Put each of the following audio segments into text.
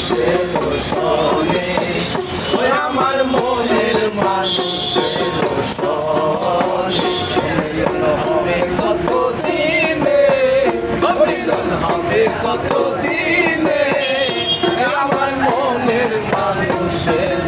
মানুষে বসনে ওই মনের মানুষে বসনে হবে কত দিনে মিলন হবে কত দিনে আমার মনের মানুষের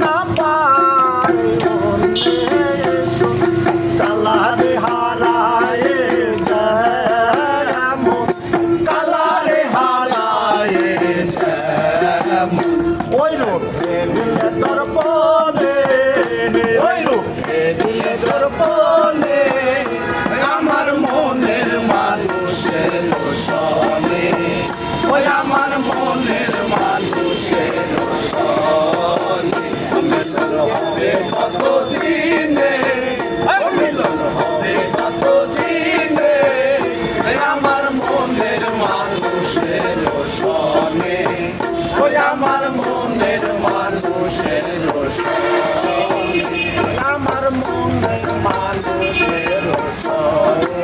না পায় এসো কালারে হারায় যেমন কালারে হারায় যেমন। ওই রোদ তোর পর মানুষের সনে ওই আমার মনের মানুষের সনে আমার মনের মানুষের সনে